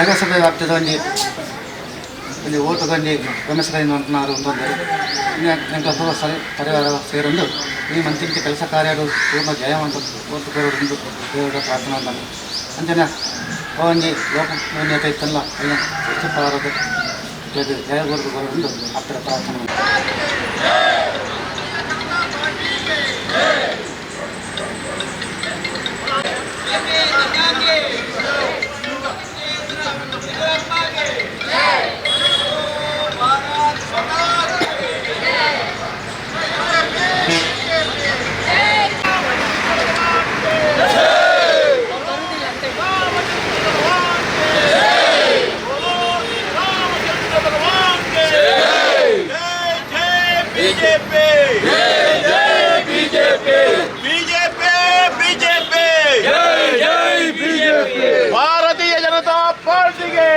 ನಗರಸಭೆ ವ್ಯಾಪ್ತಿಯಲ್ಲಿ ಇಲ್ಲಿ ಓಟುಗಳಲ್ಲಿ ಗಮನಿಸಲಿನ ಒಂದು ಗಂಟೆ ಸರಿ ಪರಿವಾರ ಸೇರೊಂದು ಈ ಮಂತ್ರಿ ಕೆಲಸ ಕಾರ್ಯಗಳು ಪೂರ್ಣ ಜಯವಂತ ಓಟುಗಳೆಂದು ಪ್ರಾರ್ಥನೆ ಪ್ರಾರ್ಥನಾ ಅಂದಿನ ಅವನಿಗೆ ಲೋಕಮಾನ್ಯತೆ ಇತ್ತಲ್ಲ ಅಲ್ಲಿ ಹೆಚ್ಚು ಜಯಗೋರ್ಗು ಬರೋದು ಅಪ್ಪರ ಪ್ರಾರ್ಥನೆ. ಮಾಡ್ತಾರೆ. ಬಿಜೆಪಿ ಬಿಜೆಪಿ ಬಿಜೆಪಿ ಭಾರತೀಯ ಜನತಾ ಪಾರ್ಟಿಗೆ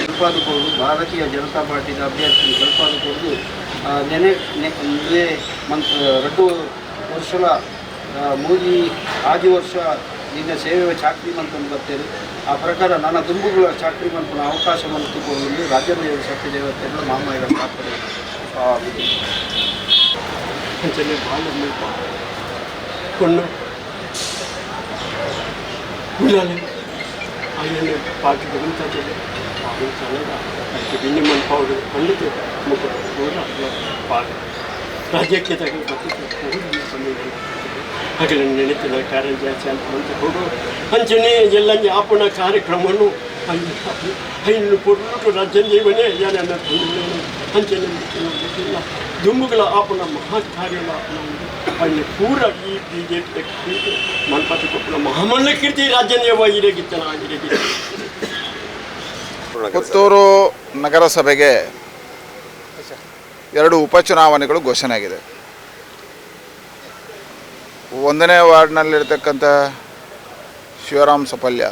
ಗಲ್ಪಾದುಕೋಡು ಭಾರತೀಯ ಜನತಾ ಪಾರ್ಟಿದ ಅಭ್ಯರ್ಥಿ ಗಲ್ಪಾದುಕೋಡು ನೆನೆ ಇದೇ ಮಂತ್ ರಡ್ಡು ವರ್ಷಲ ಮೋದಿ ಆದಿ ವರ್ಷ ಈಗ ಸೇವೆ ಚಾಕ್ರಿ ಮಂತ್ರ ಬರ್ತೇನೆ. ಆ ಪ್ರಕಾರ ನನ್ನ ತುಂಬುಗಳ ಚಾಕ್ರಿ ಮಂತ್ರ ಅವಕಾಶವನ್ನು ತುಂಬಿಕೊಂಡು ರಾಜ್ಯದ ಶಕ್ತಿ ದೇವತೆಗಳು ಮಾಮಾಯಿಗಳ ಪ್ರಾರ್ಥನೆ. ಕೊಂಡು ರಾಜ್ಯಕ್ಕೆ ತಗೊಂಡು ಬರ್ತಿದ್ದೆ ಹಗಲ ನೆನಪಿನ ಕಾರಂಜಿ ಅಂತ ಅಂತ ಕೊಡು. ಅಂಚನೆ ಎಲ್ಲ ಆಪಣ ಕಾರ್ಯಕ್ರಮವನ್ನು ಐನು ಕೊಟ್ಟು ರಾಜ್ಯ ಜೀವನೇ ಯಾರನ್ನ ಅಂಜನೆ ಇಲ್ಲ ದುಂಬುಗಳ ಮಹಾ ಕಾರ್ಯಗಳ ಅಲ್ಲಿ ಪೂರ ಈ ಬಿ ಜೆ ಪಿ ಮನ್ಪತಿ ಕೊಪ್ಪಳ ಮಹಾಮಲ್ಲ ಕೀರ್ತಿ ರಾಜ್ಯನೇವ ಇರಗಿತ್ತನ ಆಗಿರಗಿತ್ತು ಪುತ್ತೂರು ನಗರಸಭೆಗೆ ಎರಡು ಉಪಚುನಾವಣೆಗಳು ಘೋಷಣೆ ಆಗಿದೆ ಒಂದನೇ ವಾರ್ಡ್ನಲ್ಲಿರ್ತಕ್ಕಂಥ ಶಿವರಾಮ್ ಸಫಲ್ಯ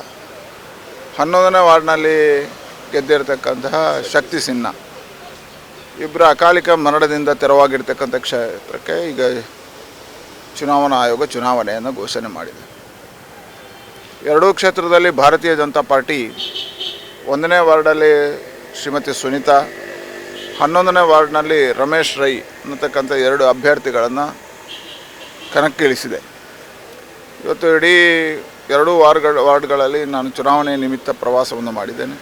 ಹನ್ನೊಂದನೇ ವಾರ್ಡ್ನಲ್ಲಿ ಗೆದ್ದಿರ್ತಕ್ಕಂತಹ ಶಕ್ತಿ ಸಿನ್ಹ. ಇಬ್ಬರ ಅಕಾಲಿಕ ಮರಣದಿಂದ ತೆರವಾಗಿರ್ತಕ್ಕಂಥ ಕ್ಷೇತ್ರಕ್ಕೆ ಈಗ ಚುನಾವಣಾ ಆಯೋಗ ಚುನಾವಣೆಯನ್ನು ಘೋಷಣೆ ಮಾಡಿದೆ. ಎರಡೂ ಕ್ಷೇತ್ರದಲ್ಲಿ ಭಾರತೀಯ ಜನತಾ ಪಾರ್ಟಿ ಒಂದನೇ ವಾರ್ಡಲ್ಲಿ ಶ್ರೀಮತಿ ಸುನೀತಾ, ಹನ್ನೊಂದನೇ ವಾರ್ಡ್ನಲ್ಲಿ ರಮೇಶ್ ರೈ ಅನ್ನತಕ್ಕಂಥ ಎರಡು ಅಭ್ಯರ್ಥಿಗಳನ್ನು ಕಣಕ್ಕಿಳಿಸಿದೆ. ಇವತ್ತು ಇಡೀ ಎರಡೂ ವಾರ್ಡ್ಗಳ, ವಾರ್ಡ್ಗಳಲ್ಲಿ ನಾನು ಚುನಾವಣೆ ನಿಮಿತ್ತ ಪ್ರವಾಸವನ್ನು ಮಾಡಿದ್ದೇನೆ.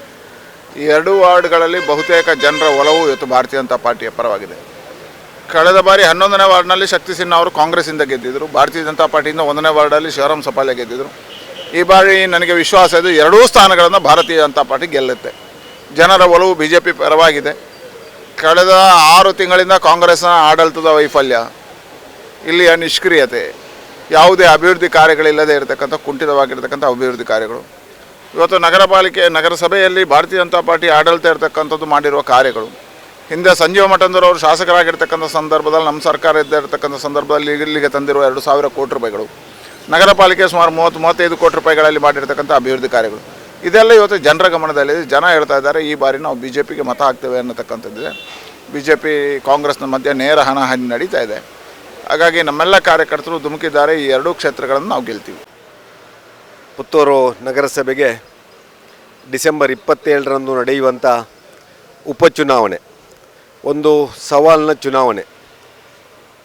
ಈ ಎರಡೂ ವಾರ್ಡ್ಗಳಲ್ಲಿ ಬಹುತೇಕ ಜನರ ಒಲವು ಇವತ್ತು ಭಾರತೀಯ ಜನತಾ ಪಾರ್ಟಿಯ ಪರವಾಗಿದೆ. ಕಳೆದ ಬಾರಿ ಹನ್ನೊಂದನೇ ವಾರ್ಡ್ನಲ್ಲಿ ಶಕ್ತಿ ಸಿನ್ಹಾ ಅವರು ಕಾಂಗ್ರೆಸ್ಸಿಂದ ಗೆದ್ದಿದ್ದರು ಭಾರತೀಯ ಜನತಾ ಪಾರ್ಟಿಯಿಂದ ಒಂದನೇ ವಾರ್ಡಲ್ಲಿ ಶಿವರಾಮ್ ಸಪಾಲೆ ಗೆದ್ದಿದ್ದರು ಈ ಬಾರಿ ನನಗೆ ವಿಶ್ವಾಸ ಇದೆ, ಎರಡೂ ಸ್ಥಾನಗಳನ್ನು ಭಾರತೀಯ ಜನತಾ ಪಾರ್ಟಿ ಗೆಲ್ಲುತ್ತೆ. ಜನರ ಒಲವು ಬಿ ಜೆ ಪಿ ಪರವಾಗಿದೆ. ಕಳೆದ ಆರು ತಿಂಗಳಿಂದ ಕಾಂಗ್ರೆಸ್ನ ಆಡಳಿತದ ವೈಫಲ್ಯ ಇಲ್ಲಿಯ ನಿಷ್ಕ್ರಿಯತೆ. ಯಾವುದೇ ಅಭಿವೃದ್ಧಿ ಕಾರ್ಯಗಳಿಲ್ಲದೆ ಇರತಕ್ಕಂಥ, ಕುಂಠಿತವಾಗಿರ್ತಕ್ಕಂಥ ಅಭಿವೃದ್ಧಿ ಕಾರ್ಯಗಳು. ಇವತ್ತು ನಗರ ಪಾಲಿಕೆ ನಗರಸಭೆಯಲ್ಲಿ ಭಾರತೀಯ ಜನತಾ ಪಾರ್ಟಿ ಆಡಳಿತ ಇರತಕ್ಕಂಥದ್ದು ಮಾಡಿರುವ ಕಾರ್ಯಗಳು. ಹಿಂದೆ ಸಂಜೀವ ಮಠಂದರವರು ಶಾಸಕರಾಗಿರ್ತಕ್ಕಂಥ ಸಂದರ್ಭದಲ್ಲಿ, ನಮ್ಮ ಸರ್ಕಾರ ಇದ್ದ ಇರತಕ್ಕಂಥ ಸಂದರ್ಭದಲ್ಲಿ ಇಲ್ಲಿಗೆ ತಂದಿರುವ ಎರಡು ಸಾವಿರ ಕೋಟಿ ರೂಪಾಯಿಗಳು. ನಗರ ಪಾಲಿಕೆ ಸುಮಾರು ಮೂವತ್ತು, ಮೂವತ್ತೈದು ಕೋಟಿ ರೂಪಾಯಿಗಳಲ್ಲಿ ಮಾಡಿರ್ತಕ್ಕಂಥ ಅಭಿವೃದ್ಧಿ ಕಾರ್ಯಗಳು. ಇದೆಲ್ಲ ಇವತ್ತು ಜನರ ಗಮನದಲ್ಲಿ ಜನ ಹೇಳ್ತಾ ಇದ್ದಾರೆ, ಈ ಬಾರಿ ನಾವು ಬಿ ಜೆ ಪಿಗೆ ಮತ ಹಾಕ್ತೇವೆ ಅನ್ನತಕ್ಕಂಥದ್ದಿದೆ. ಬಿ ಜೆ ಪಿ ಕಾಂಗ್ರೆಸ್ನ ಮಧ್ಯೆ ನೇರ ಹಣಾಹಣಿ ನಡೀತಾ ಇದೆ. ಹಾಗಾಗಿ ನಮ್ಮೆಲ್ಲ ಕಾರ್ಯಕರ್ತರು ಧುಮುಕಿದ್ದಾರೆ. ಈ ಎರಡೂ ಕ್ಷೇತ್ರಗಳನ್ನು ನಾವು ಗೆಲ್ತೀವಿ. ಪುತ್ತೂರು ನಗರಸಭೆಗೆ ಡಿಸೆಂಬರ್ ಇಪ್ಪತ್ತೇಳರಂದು ನಡೆಯುವಂಥ ಉಪಚುನಾವಣೆ, ಒಂದು ಸವಾಲಿನ ಚುನಾವಣೆ.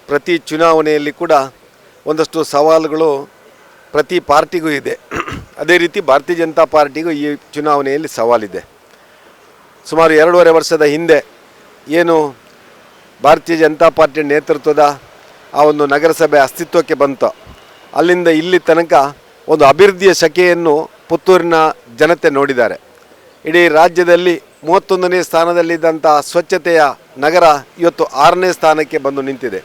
ಪ್ರತಿ ಚುನಾವಣೆಯಲ್ಲಿ ಕೂಡ ಒಂದಷ್ಟು ಸವಾಲುಗಳು ಪ್ರತಿ ಪಾರ್ಟಿಗೂ ಇದೆ. ಅದೇ ರೀತಿ ಭಾರತೀಯ ಜನತಾ ಪಾರ್ಟಿಗೂ ಈ ಚುನಾವಣೆಯಲ್ಲಿ ಸವಾಲಿದೆ. ಸುಮಾರು ಎರಡೂವರೆ ವರ್ಷದ ಹಿಂದೆ ಏನು ಭಾರತೀಯ ಜನತಾ ಪಾರ್ಟಿ ನೇತೃತ್ವದ ಆ ಒಂದು ನಗರಸಭೆ ಅಸ್ತಿತ್ವಕ್ಕೆ ಬಂತು. ಅಲ್ಲಿಂದ ಇಲ್ಲಿ ತನಕ ಒಂದು ಅಭಿವೃದ್ಧಿಯ ಶಕೆಯನ್ನು ಪುತ್ತೂರಿನ ಜನತೆ ನೋಡಿದ್ದಾರೆ. ಇಡೀ ರಾಜ್ಯದಲ್ಲಿ ಮೂವತ್ತೊಂದನೇ ಸ್ಥಾನದಲ್ಲಿದ್ದಂಥ ಸ್ವಚ್ಛತೆಯ ನಗರ ಇವತ್ತು ಆರನೇ ಸ್ಥಾನಕ್ಕೆ ಬಂದು ನಿಂತಿದೆ.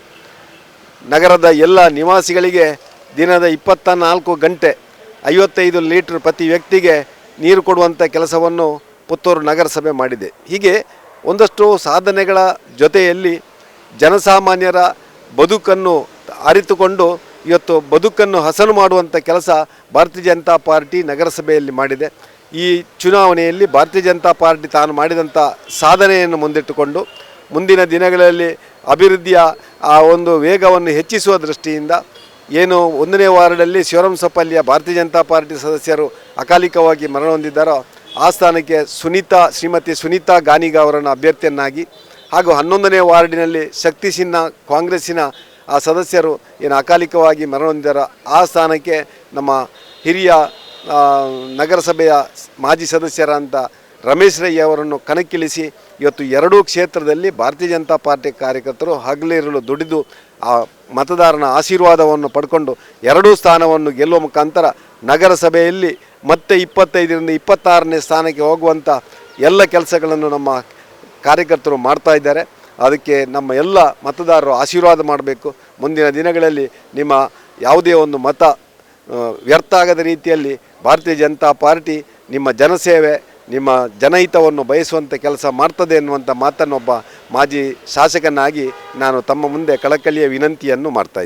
ನಗರದ ಎಲ್ಲ ನಿವಾಸಿಗಳಿಗೆ ದಿನದ ಇಪ್ಪತ್ತ ನಾಲ್ಕು ಗಂಟೆ ಐವತ್ತೈದು ಲೀಟ್ರ್ ಪ್ರತಿ ವ್ಯಕ್ತಿಗೆ ನೀರು ಕೊಡುವಂಥ ಕೆಲಸವನ್ನು ಪುತ್ತೂರು ನಗರಸಭೆ ಮಾಡಿದೆ. ಹೀಗೆ ಒಂದಷ್ಟು ಸಾಧನೆಗಳ ಜೊತೆಯಲ್ಲಿ ಜನಸಾಮಾನ್ಯರ ಬದುಕನ್ನು ಅರಿತುಕೊಂಡು ಇವತ್ತು ಬದುಕನ್ನು ಹಸನು ಮಾಡುವಂಥ ಕೆಲಸ ಭಾರತೀಯ ಜನತಾ ಪಾರ್ಟಿ ನಗರಸಭೆಯಲ್ಲಿ ಮಾಡಿದೆ. ಈ ಚುನಾವಣೆಯಲ್ಲಿ ಭಾರತೀಯ ಜನತಾ ಪಾರ್ಟಿ ತಾನು ಮಾಡಿದಂಥ ಸಾಧನೆಯನ್ನು ಮುಂದಿಟ್ಟುಕೊಂಡು ಮುಂದಿನ ದಿನಗಳಲ್ಲಿ ಅಭಿವೃದ್ಧಿಯ ಆ ಒಂದು ವೇಗವನ್ನು ಹೆಚ್ಚಿಸುವ ದೃಷ್ಟಿಯಿಂದ ಏನು ಒಂದನೇ ವಾರ್ಡಲ್ಲಿ ಶಿವರಂಸಪಲ್ಲಿಯ ಭಾರತೀಯ ಜನತಾ ಪಾರ್ಟಿ ಸದಸ್ಯರು ಅಕಾಲಿಕವಾಗಿ ಮರಣ ಹೊಂದಿದ್ದಾರೋ, ಆ ಸ್ಥಾನಕ್ಕೆ ಸುನೀತಾ ಶ್ರೀಮತಿ ಸುನೀತಾ ಗಾನಿಗ ಅವರನ್ನು ಅಭ್ಯರ್ಥಿಯನ್ನಾಗಿ ಹಾಗೂ ಹನ್ನೊಂದನೇ ವಾರ್ಡಿನಲ್ಲಿ ಶಕ್ತಿ ಸಿನ್ಹಾ ಕಾಂಗ್ರೆಸ್ಸಿನ ಆ ಸದಸ್ಯರು ಏನು ಅಕಾಲಿಕವಾಗಿ ಮರಣ ಹೊಂದಿದ್ದಾರೋ, ಆ ಸ್ಥಾನಕ್ಕೆ ನಮ್ಮ ಹಿರಿಯ ನಗರಸಭೆಯ ಮಾಜಿ ಸದಸ್ಯರಂತ ರಮೇಶ್ ರೈ ಅವರನ್ನು ಕಣಕ್ಕಿಳಿಸಿ ಇವತ್ತು ಎರಡೂ ಕ್ಷೇತ್ರದಲ್ಲಿ ಭಾರತೀಯ ಜನತಾ ಪಾರ್ಟಿ ಕಾರ್ಯಕರ್ತರು ಹಗಲಿರಲು ದುಡಿದು ಆ ಮತದಾರನ ಆಶೀರ್ವಾದವನ್ನು ಪಡ್ಕೊಂಡು ಎರಡೂ ಸ್ಥಾನವನ್ನು ಗೆಲ್ಲುವ ಮುಖಾಂತರ ನಗರಸಭೆಯಲ್ಲಿ ಮತ್ತೆ ಇಪ್ಪತ್ತೈದರಿಂದ ಇಪ್ಪತ್ತಾರನೇ ಸ್ಥಾನಕ್ಕೆ ಹೋಗುವಂಥ ಎಲ್ಲ ಕೆಲಸಗಳನ್ನು ನಮ್ಮ ಕಾರ್ಯಕರ್ತರು ಮಾಡ್ತಾ ಇದ್ದಾರೆ. ಅದಕ್ಕೆ ನಮ್ಮ ಎಲ್ಲ ಮತದಾರರು ಆಶೀರ್ವಾದ ಮಾಡಬೇಕು. ಮುಂದಿನ ದಿನಗಳಲ್ಲಿ ನಿಮ್ಮ ಯಾವುದೇ ಒಂದು ಮತ ವ್ಯರ್ಥ ಆಗದ ರೀತಿಯಲ್ಲಿ ಭಾರತೀಯ ಜನತಾ ಪಾರ್ಟಿ ನಿಮ್ಮ ಜನಸೇವೆ, ನಿಮ್ಮ ಜನಹಿತವನ್ನು ಬಯಸುವಂಥ ಕೆಲಸ ಮಾಡ್ತದೆ ಎನ್ನುವಂಥ ಮಾತನ್ನೊಬ್ಬ ಮಾಜಿ ಶಾಸಕನಾಗಿ ನಾನು ತಮ್ಮ ಮುಂದೆ ಕಳಕಳಿಯ ವಿನಂತಿಯನ್ನು ಮಾಡ್ತಾ